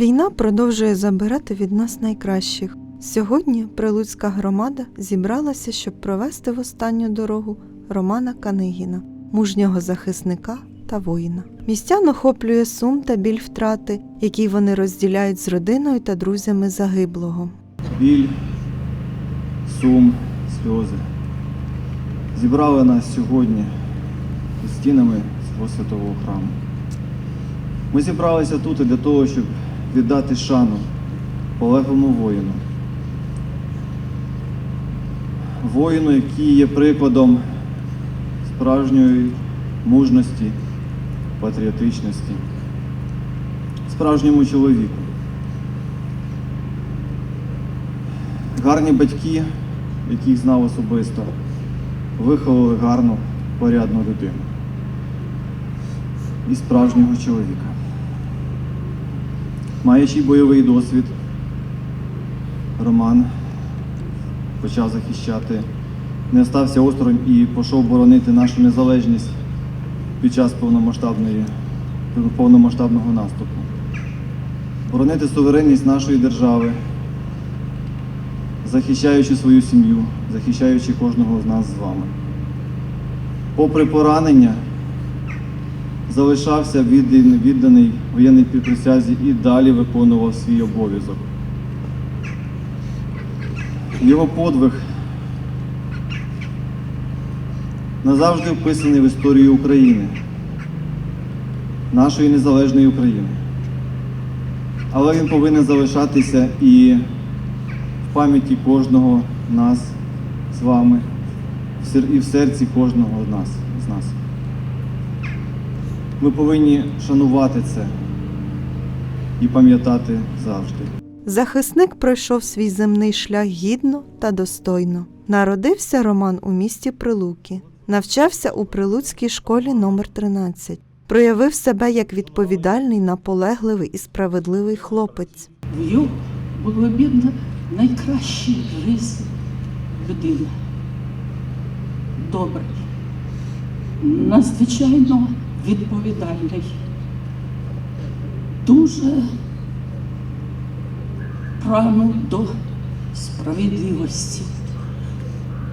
Війна продовжує забирати від нас найкращих. Сьогодні Прилуцька громада зібралася, щоб провести в останню дорогу Романа Канигіна, мужнього захисника та воїна. Містян охоплює сум та біль втрати, який вони розділяють з родиною та друзями загиблого. біль, сум, сльози. Зібрали нас сьогодні стінами свого святого храму. Ми зібралися тут для того, щоб віддати шану полеглому воїну. Воїну, який є прикладом справжньої мужності, патріотичності, справжньому чоловіку. Гарні батьки, яких знав особисто, виховали гарну, порядну людину і справжнього чоловіка. Маючи бойовий досвід, Роман почав захищати, не остався осторонь і пішов боронити нашу незалежність під час повномасштабної, повномасштабного наступу. Боронити суверенність нашої держави, захищаючи свою сім'ю, захищаючи кожного з нас з вами. Попри поранення, залишався відданий, воєнній присязі і далі виконував свій обов'язок. Його подвиг назавжди вписаний в історію України, нашої незалежної України. Але він повинен залишатися і в пам'яті кожного нас з вами, і в серці кожного з нас. Ми повинні шанувати це і пам'ятати завжди. Захисник пройшов свій земний шлях гідно та достойно. Народився Роман у місті Прилуки, навчався у Прилуцькій школі номер 13 проявив себе як відповідальний, наполегливий і справедливий хлопець. В його було обідно найкращі риси людини. Добрий, надзвичайно відповідальний, дуже прагнув до справедливості.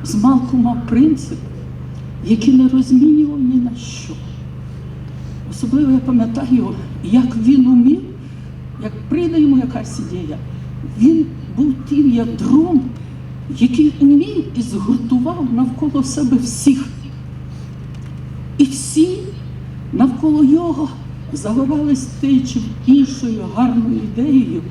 Змалку мав принцип, який не розмінював ні на що. Особливо я пам'ятаю, як він умів, як прийде йому якась ідея, він був тим ядром, який умів і згуртував навколо себе всіх. І всі навколо його загорались тією чи гарною ідеєю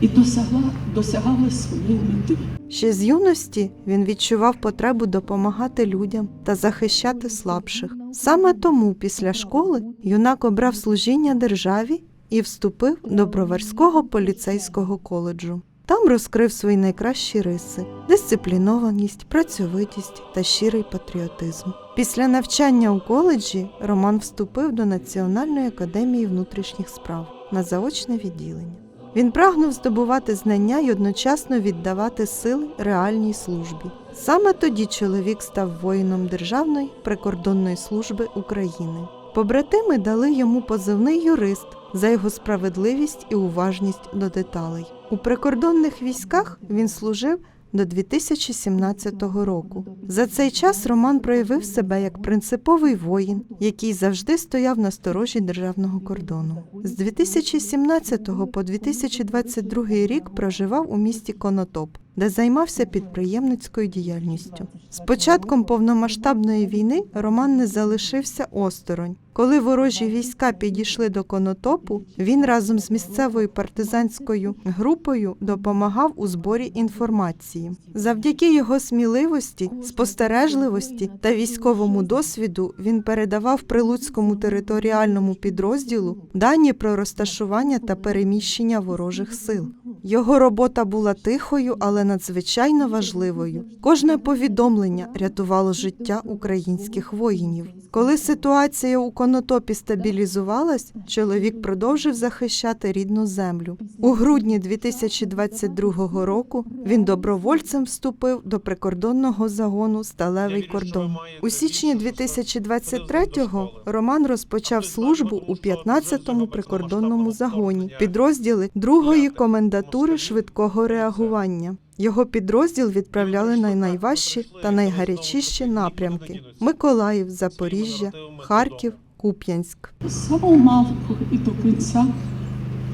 і досягла, досягали своєї мети. Ще з юності він відчував потребу допомагати людям та захищати слабших. Саме тому після школи юнак обрав служіння державі і вступив до Броварського поліцейського коледжу. Там розкрив свої найкращі риси: дисциплінованість, працьовитість та щирий патріотизм. Після навчання у коледжі Роман вступив до Національної академії внутрішніх справ на заочне відділення. Він прагнув здобувати знання й одночасно віддавати сили реальній службі. Саме тоді чоловік став воїном Державної прикордонної служби України. Побратими дали йому позивний юрист за його справедливість і уважність до деталей. У прикордонних військах він служив до 2017 року. За цей час Роман проявив себе як принциповий воїн, який завжди стояв на сторожі державного кордону. З 2017 по 2022 рік проживав у місті Конотоп, де займався підприємницькою діяльністю. З початком повномасштабної війни Роман не залишився осторонь. Коли ворожі війська підійшли до Конотопу, він разом з місцевою партизанською групою допомагав у зборі інформації. Завдяки його сміливості, спостережливості та військовому досвіду він передавав прилуцькому територіальному підрозділу дані про розташування та переміщення ворожих сил. Його робота була тихою, але надзвичайно важливою. Кожне повідомлення рятувало життя українських воїнів. Коли ситуація у Конотопі стабілізувалась, чоловік продовжив захищати рідну землю. У грудні 2022 року він добровольцем вступив до прикордонного загону Сталевий кордон. У січні 2023-го Роман розпочав службу у 15-му прикордонному загоні, підрозділи другої комендатури швидкого реагування. Його підрозділ відправляли на найважчі та найгарячіші напрямки: Миколаїв, Запоріжжя, Харків, Куп'янськ. Самого малку і до кінця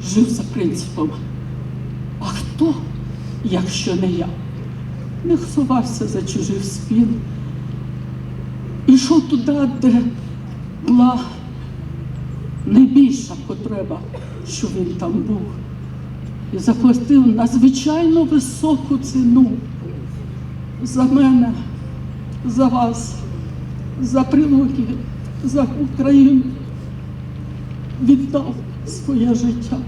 жив за принципом. А хто, якщо не я? Не ховався за чужих спін. Ішов туди, де була найбільша потреба, що він там був. І заплатив надзвичайно високу ціну за мене, за вас, за прилуки, за Україну. Віддав своє життя.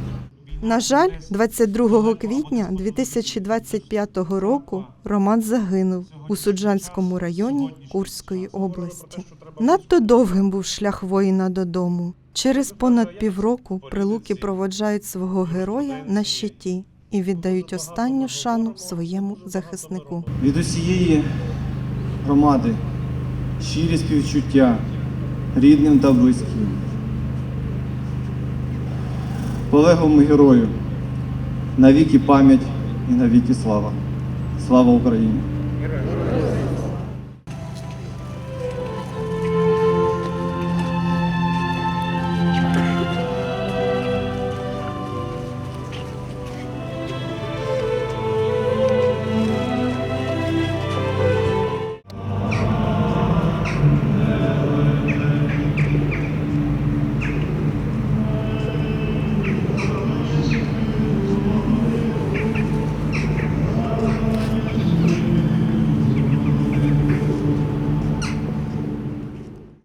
На жаль, 22 квітня 2025 року Роман загинув у Суджанському районі Курської області. Надто довгим був шлях воїна додому. Через понад півроку прилуки проводжають свого героя на щиті і віддають останню шану своєму захиснику. Від усієї громади щирі співчуття рідним та близьким. Полеглому герою навіки пам'ять і навіки слава. Слава Україні!